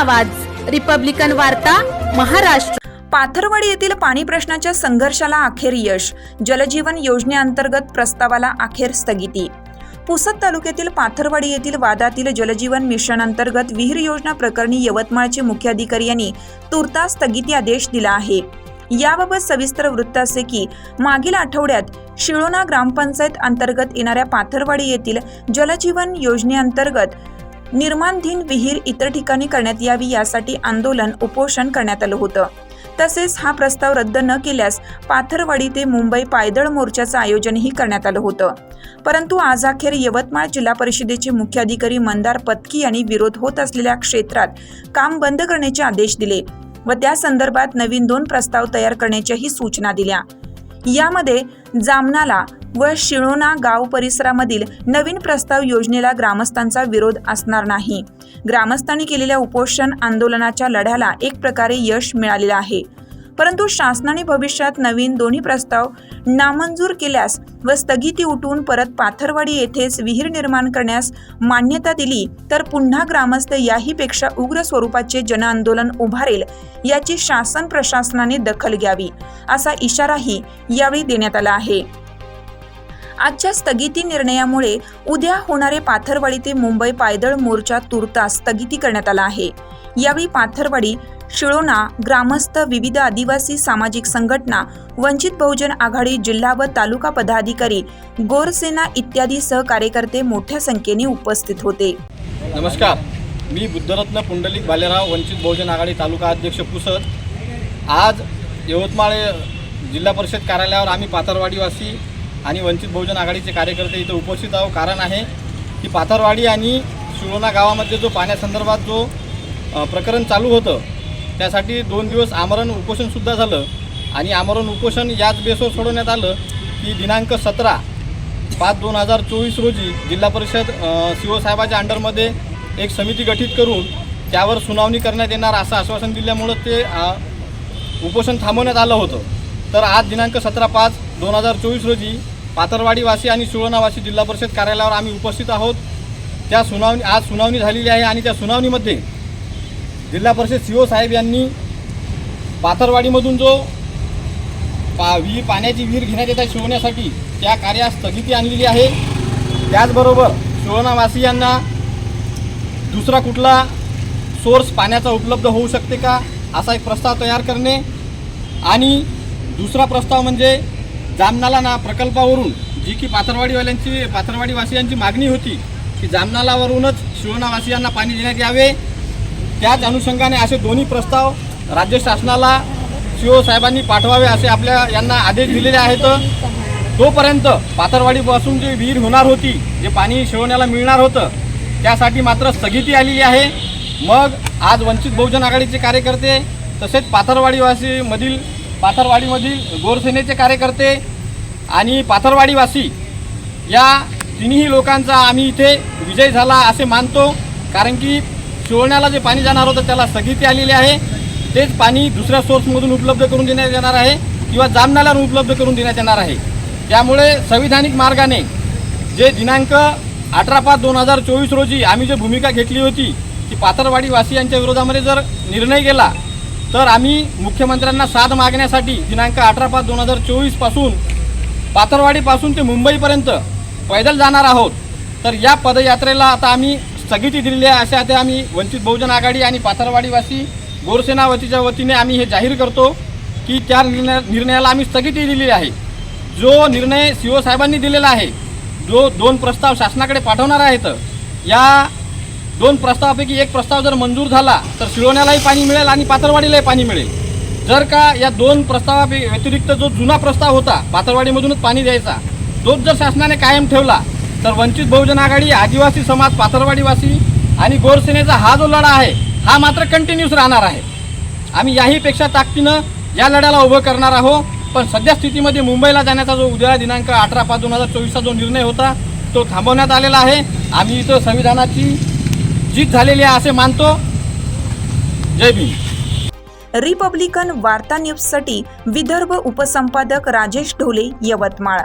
आवाज. रिपब्लिकन वार्ता महाराष्ट्र. पाथरवाडी येथील पाणी प्रश्नाच्या संघर्षाला अखेर यश. जलजीवन योजनेअंतर्गत प्रस्तावाला अखेर स्थगिती. पुसद तालुक्यातील पाथरवाडी येथील वादातील जलजीवन मिशन अंतर्गत विहीर योजना प्रकरणी यवतमाळचे मुख्याधिकारी यांनी तुर्तास स्थगिती आदेश दिला आहे. याबाबत सविस्तर वृत्त असे की मागील आठवड्यात शिळोना ग्रामपंचायत अंतर्गत येणाऱ्या पाथरवाडी येथील जलजीवन योजनेअंतर्गत निर्माणधीन विहीर इतर ठिकाणी करण्यात यावी यासाठी आंदोलन उपोषण करण्यात आलं होतं. तसेच हा प्रस्ताव रद्द न केल्यास पाथरवाडी ते मुंबई पायदळ मोर्चाचं आयोजनही करण्यात आलं होतं. परंतु आज अखेर यवतमाळ जिल्हा परिषदेचे मुख्याधिकारी मंदार पत्की यांनी विरोध होत असलेल्या क्षेत्रात काम बंद करण्याचे आदेश दिले व त्या संदर्भात नवीन दोन प्रस्ताव तयार करण्याच्याही सूचना दिल्या. यामध्ये जामनाला व शिळोना गाव परिसरामधील नवीन प्रस्ताव योजनेला ग्रामस्थांचा विरोध असणार नाही. ग्रामस्थांनी केलेल्या उपोषण आंदोलनाच्या लढ्याला एक प्रकारे यश मिळालेलं आहे. परंतु शासनाने भविष्यात नवीन दोन्ही प्रस्ताव नामंजूर केल्यास व स्थगिती उठून परत पाथरवाडी येथेच विहीर निर्माण करण्यास मान्यता दिली तर पुन्हा ग्रामस्थ याहीपेक्षा उग्र स्वरूपाचे जनआंदोलन उभारेल याची शासन प्रशासनाने दखल घ्यावी असा इशाराही यावेळी देण्यात आला आहे. आजच्या स्थगिती निर्णयामुळे उद्या होणारे पाथरवाडी ते मुंबई पायदळ मोर्चा तुर्तास स्थगिती करण्यात आला आहे. यावेळी पाथरवाडी शिळोना ग्रामस्थ विविध आदिवासी सामाजिक संघटना वंचित बहुजन आघाडी जिल्हा व तालुका पदाधिकारी गोरसेना इत्यादी सहकार्यकर्ते मोठ्या संख्येने उपस्थित होते. नमस्कार. मी बुद्धरत्न पुंडलिक बालेराव वंचित बहुजन आघाडी तालुका अध्यक्ष पुसद. आज यवतमाळ जिल्हा परिषद कार्यालयावर आम्ही पाथरवाडीवासी आणि वंचित बहुजन आघाडीचे कार्यकर्ते इथे उपस्थित आहोत. कारण आहे की पाथरवाडी आणि शिवोना गावामध्ये जो पाण्यासंदर्भात जो प्रकरण चालू होतं त्यासाठी दोन दिवस आमरण उपोषणसुद्धा झालं. आणि आमरण उपोषण याच बेसवर सोडवण्यात आलं की दिनांक सतरा पाच दोन हजार चोवीस रोजी जिल्हा परिषद शिवसाहेबाच्या अंडरमध्ये एक समिती गठीत करून त्यावर सुनावणी करण्यात येणार असं आश्वासन दिल्यामुळं ते उपोषण थांबवण्यात आलं होतं. तर आज दिनांक सतरा पाच दोन हजार चोवीस रोजी पाथरवाडीवासी आणि सुवर्णावासी जिल्हा परिषद कार्यालयावर आम्ही उपस्थित आहोत. त्या सुनावणी आज सुनावणी झालेली आहे आणि त्या सुनावणीमध्ये जिल्हा परिषद सी ओ साहेब यांनी पाथरवाडीमधून जो पा विहीर पाण्याची विहीर घेण्यात येत आहे शिवण्यासाठी त्या कार्यास स्थगिती आणलेली आहे. त्याचबरोबर शिवणावासियांना दुसरा कुठला सोर्स पाण्याचा उपलब्ध होऊ शकते का असा एक प्रस्ताव तयार करणे. आणि दुसरा प्रस्ताव म्हणजे जामनाला ना प्रकल्पावरून जी की पाथरवाडीवाल्यांची पाथरवाडीवासियांची मागणी होती की जामनालावरूनच शिवणावासियांना पाणी देण्यात यावे. त्याच अनुषंगाने असे दोन्ही प्रस्ताव राज्य शासनाला सीओ साहेबांनी पाठवावे असे आपल्या यांना आदेश दिलेले आहेत. तोपर्यंत पाथरवाडीपासून जी विहीर होणार होती जे पाणी शिवण्याला मिळणार होतं त्यासाठी मात्र स्थगिती आलेली आहे. मग आज वंचित बहुजन आघाडीचे कार्यकर्ते तसेच पाथरवाडीवासीमधील पाथरवाडीमधील गोरसेनेचे कार्यकर्ते आणि पाथरवाडीवासी या तिन्ही लोकांचा आम्ही इथे विजय झाला असे मानतो. कारण की शिवण्याला जे पाणी जाणार होतं त्याला स्थगिती आलेली आहे. तेच पाणी दुसऱ्या सोर्समधून उपलब्ध करून देण्यात येणार आहे किंवा जामनाल्यावर उपलब्ध करून देण्यात येणार आहे. त्यामुळे संविधानिक मार्गाने जे दिनांक अठरा पाच दोन हजार चोवीस रोजी आम्ही जी भूमिका घेतली होती की पाथरवाडीवासियांच्या विरोधामध्ये जर निर्णय गेला तर आम्ही मुख्यमंत्र्यांना साथ मागण्यासाठी दिनांक अठरा पाच दोन हजार चोवीसपासून पाथरवाडीपासून ते मुंबईपर्यंत पैदल जाणार आहोत. तर या पदयात्रेला आता आम्ही स्थगिती दिलेली आहे अशा ते आम्ही वंचित बहुजन आघाडी आणि पाथरवाडीवासी गोरसेना वतीच्या वतीने आम्ही हे जाहीर करतो की त्या निर्णय निर्णयाला आम्ही स्थगिती दिलेली आहे. जो निर्णय सी ओ साहेबांनी दिलेला आहे जो दोन प्रस्ताव शासनाकडे पाठवणार आहेत या दोन प्रस्तावापैकी एक प्रस्ताव जर मंजूर झाला तर शिरोण्यालाही पाणी मिळेल आणि पाथरवाडीलाही पाणी मिळेल. जर का या दोन प्रस्तावा व्यतिरिक्त जो जुना प्रस्ताव होता पाथरवाडीमधूनच पाणी द्यायचा तोच जर शासनाने कायम ठेवला तर वंचित बहुजन आघाडी आदिवासी समाज पाथरवाडीवासी आणि गोरसेनेचा हा जो लढा आहे हा मात्र कंटिन्यूस राहणार आहे. आम्ही याहीपेक्षा ताकदीनं या लढ्याला उभं करणार आहोत. पण सध्या स्थितीमध्ये मुंबईला जाण्याचा जो उद्या दिनांक अठरा पाच दोन हजार चोवीसचा जो निर्णय होता तो थांबवण्यात आलेला आहे. आम्ही इथं संविधानाची जीत झालेली आहे असे मानतो. जय भीम. रिपब्लिकन वार्ता न्यूजसाठी विदर्भ उपसंपादक राजेश ढोले यवतमाळ.